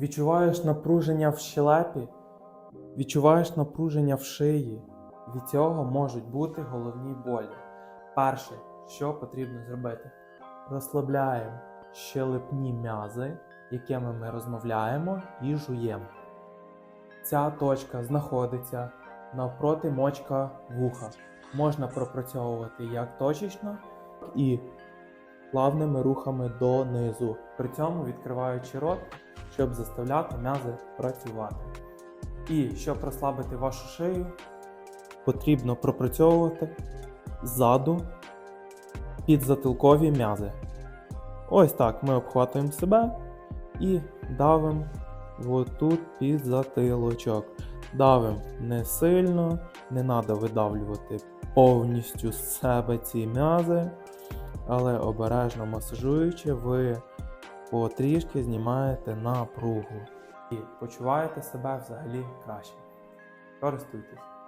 Відчуваєш напруження в щелепі, відчуваєш напруження в шиї. Від цього можуть бути головні болі. Перше, що потрібно зробити, розслабляємо щелепні м'язи, якими ми розмовляємо і жуємо. Ця точка знаходиться навпроти мочка вуха. Можна пропрацьовувати як точечно і плавними рухами донизу, при цьому відкриваючи рот, щоб заставляти м'язи працювати. І щоб розслабити вашу шию, потрібно пропрацьовувати ззаду підзатилкові м'язи. Ось так ми обхватуємо себе і давимо отут під затилочок. Давимо не сильно, не треба видавлювати повністю з себе ці м'язи, але обережно масажуючи, ви потрішки знімаєте напругу і почуваєте себе взагалі краще. Користуйтесь.